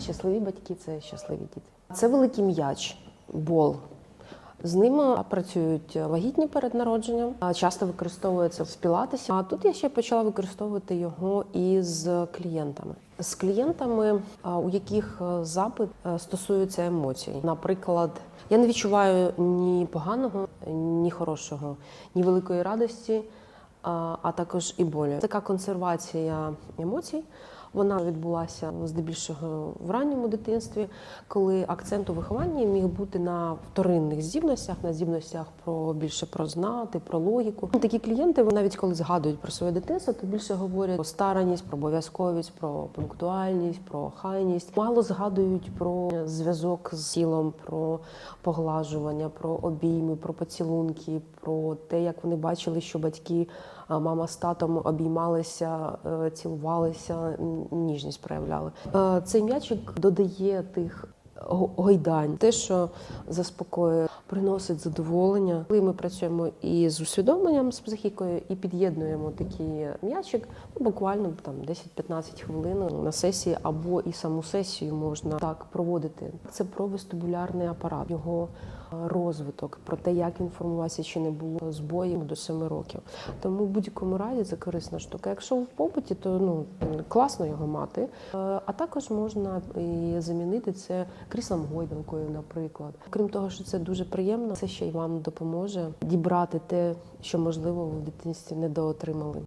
Щасливі батьки це щасливі діти. Це великий м'яч, бол. З ними працюють вагітні перед народженням, часто використовується в пілатесі. А тут я ще почала використовувати його із клієнтами. З клієнтами, у яких е, запит е, стосується емоцій. Наприклад, я не відчуваю ні поганого, ні хорошого, ні великої радості, а також і болі. Така консервація емоцій. Вона відбулася здебільшого в ранньому дитинстві, коли акцент у вихованні міг бути на вторинних здібностях, на здібностях про більше про знати, про логіку. Такі клієнти, навіть коли згадують про своє дитинство, то більше говорять про стараність, про обов'язковість, про пунктуальність, про хайність. Мало згадують про зв'язок з тілом, про поглажування, про обійми, про поцілунки, про те, як вони бачили, що батьки, мама з татом обіймалися, е, цілувалися, ніжність проявляли. Е, Цей м'ячик додає тих гойдань, те, що заспокоює, приносить задоволення. Коли ми працюємо і з усвідомленням з психікою, і під'єднуємо такий м'ячик, ну, буквально там 10-15 хвилин на сесії, або і саму сесію можна так проводити. Це про вестибулярний апарат, його розвиток, про те, як він формувався, чи не було збоїв до 7 років. Тому в будь-якому разі це корисна штука. Якщо в побуті, то ну класно його мати. Е, А також можна і замінити це кріслом гойдалкою, наприклад. Крім того, що це дуже приємно, це ще й вам допоможе дібрати те, що можливо ви в дитинстві недоотримали.